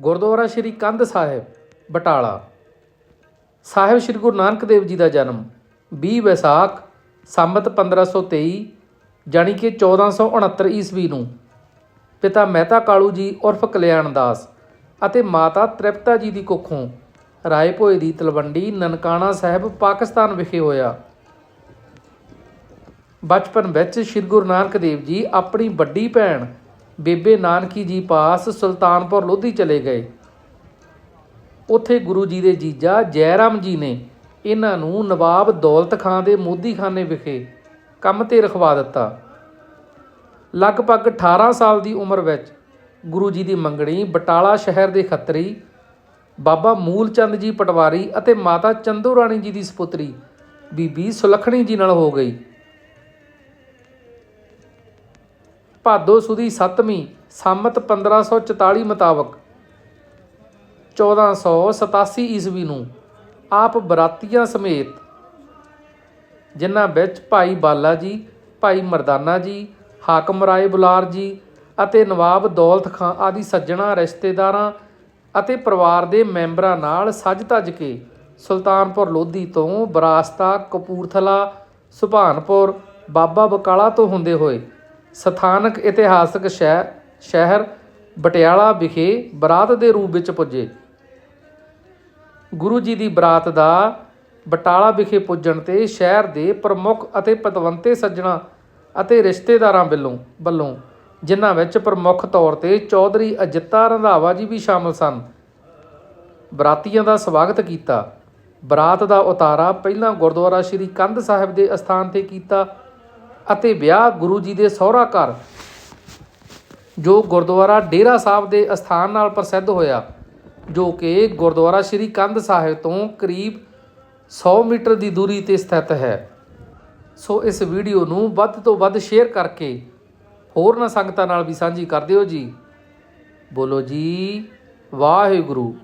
ਗੁਰਦੁਆਰਾ ਸ੍ਰੀ ਕੰਧ ਸਾਹਿਬ, ਬਟਾਲਾ। ਸਾਹਿਬ ਸ੍ਰੀ ਗੁਰੂ ਨਾਨਕ ਦੇਵ ਜੀ ਦਾ ਜਨਮ 20 ਵਿਸਾਖ ਸੰਮਤ 1523 ਜਾਣੀ ਕਿ 1469 ਈਸਵੀ ਨੂੰ। ਪਿਤਾ ਮਹਿਤਾ ਕਾਲੂ ਜੀ ਉਰਫ ਕਲਿਆਣ ਦਾਸ ਅਤੇ ਮਾਤਾ ਤ੍ਰਿਪਤਾ ਜੀ ਦੀ ਕੁੱਖੋਂ ਰਾਏ ਭੋਏ ਦੀ ਤਲਵੰਡੀ ਨਨਕਾਣਾ ਸਾਹਿਬ, ਪਾਕਿਸਤਾਨ ਵਿਖੇ ਹੋਇਆ। ਬਚਪਨ ਵਿੱਚ ਸ੍ਰੀ ਗੁਰੂ ਨਾਨਕ ਦੇਵ ਜੀ ਆਪਣੀ ਵੱਡੀ ਭੈਣ ਬੇਬੇ ਨਾਨਕੀ ਜੀ ਪਾਸ ਸੁਲਤਾਨਪੁਰ ਲੋਧੀ ਚਲੇ ਗਏ। ਉੱਥੇ ਗੁਰੂ ਜੀ ਦੇ ਜੀਜਾ ਜੈਰਾਮ ਜੀ ਨੇ ਇਹਨਾਂ ਨੂੰ ਨਵਾਬ ਦੌਲਤ ਖਾਨ ਦੇ ਮੋਦੀਖਾਨੇ ਵਿਖੇ ਕੰਮ ਤੇ ਰਖਵਾ ਦਿੱਤਾ। ਲਗਭਗ 18 ਸਾਲ ਦੀ ਉਮਰ ਵਿੱਚ ਗੁਰੂ ਜੀ ਦੀ ਮੰਗਣੀ ਬਟਾਲਾ ਸ਼ਹਿਰ ਦੇ ਖੱਤਰੀ, ਬਾਬਾ ਮੂਲਚੰਦ ਜੀ ਪਟਵਾਰੀ ਅਤੇ ਮਾਤਾ ਚੰਦੂ ਰਾਣੀ ਜੀ ਦੀ ਸੁਪੁੱਤਰੀ ਬੀਬੀ ਸੁਲੱਖਣੀ ਜੀ ਨਾਲ ਹੋ ਗਈ। ਭਾਦੋ ਸੁਦੀ 7ਵੀਂ ਸੰਮਤ 1544 ਮੁਤਾਬਕ 1487 ਈਸਵੀ ਨੂੰ ਆਪ ਬਰਾਤੀਆਂ ਸਮੇਤ ਜਿਨ੍ਹਾਂ ਵਿੱਚ ਭਾਈ ਬਾਲਾ ਜੀ, ਭਾਈ ਮਰਦਾਨਾ ਜੀ, ਹਾਕਮ ਰਾਏ ਬੁਲਾਰ ਜੀ ਅਤੇ ਨਵਾਬ ਦੌਲਤ ਖਾਂ ਆਦਿ ਸੱਜਣਾ ਰਿਸ਼ਤੇਦਾਰਾਂ ਅਤੇ ਪਰਿਵਾਰ ਦੇ ਮੈਂਬਰਾਂ ਨਾਲ ਸੱਜ ਧੱਜ ਕੇ ਸੁਲਤਾਨਪੁਰ ਲੋਧੀ ਤੋਂ ਬਰਾਸਤਾ ਕਪੂਰਥਲਾ, ਸੁਭਾਨਪੁਰ, ਬਾਬਾ ਬਕਾਲਾ ਤੋਂ ਹੁੰਦੇ ਹੋਏ ਸਥਾਨਕ ਇਤਿਹਾਸਕ ਸ਼ਹਿ- ਸ਼ਹਿਰ ਪਟਿਆਲਾ ਵਿਖੇ ਬਰਾਤ ਦੇ ਰੂਪ ਵਿੱਚ ਪੁੱਜੇ। ਗੁਰੂ ਜੀ ਦੀ ਬਰਾਤ ਦਾ ਬਟਾਲਾ ਵਿਖੇ ਪੁੱਜਣ ਤੇ ਸ਼ਹਿਰ ਦੇ ਪ੍ਰਮੁੱਖ ਅਤੇ ਪਤਵੰਤੇ ਸੱਜਣਾ ਅਤੇ ਰਿਸ਼ਤੇਦਾਰਾਂ ਵੱਲੋਂ ਵੱਲੋਂ, ਜਿਨ੍ਹਾਂ ਵਿੱਚ ਪ੍ਰਮੁੱਖ ਤੌਰ ਤੇ ਚੌਧਰੀ ਅਜਿੱਤਾ ਰੰਧਾਵਾ ਜੀ ਵੀ ਸ਼ਾਮਲ ਸਨ, ਬਰਾਤੀਆਂ ਦਾ ਸਵਾਗਤ ਕੀਤਾ। ਬਰਾਤ ਦਾ ਉਤਾਰਾ ਪਹਿਲਾਂ ਗੁਰਦੁਆਰਾ ਸ੍ਰੀ ਕੰਧ ਸਾਹਿਬ ਦੇ ਅਸਥਾਨ ਤੇ ਕੀਤਾ ਅਤੇ ਵਿਆਹ ਗੁਰੂ ਜੀ ਦੇ ਸਹੁਰਾ ਘਰ, ਜੋ ਗੁਰਦੁਆਰਾ ਡੇਰਾ ਸਾਹਿਬ ਦੇ ਅਸਥਾਨ ਨਾਲ ਪ੍ਰਸਿੱਧ ਹੋਇਆ, ਜੋ ਕਿ ਗੁਰਦੁਆਰਾ ਸ੍ਰੀ ਕੰਧ ਸਾਹਿਬ ਤੋਂ ਕਰੀਬ 100 ਮੀਟਰ ਦੀ ਦੂਰੀ ਤੇ ਸਥਿਤ ਹੈ। ਸੋ ਇਸ ਵੀਡੀਓ ਨੂੰ ਵੱਧ ਤੋਂ ਵੱਧ ਸ਼ੇਅਰ ਕਰਕੇ ਹੋਰਨਾਂ ਸੰਗਤਾਂ ਨਾਲ ਵੀ ਸਾਂਝੀ ਕਰ ਦਿਓ ਜੀ। ਬੋਲੋ ਜੀ, ਵਾਹਿਗੁਰੂ।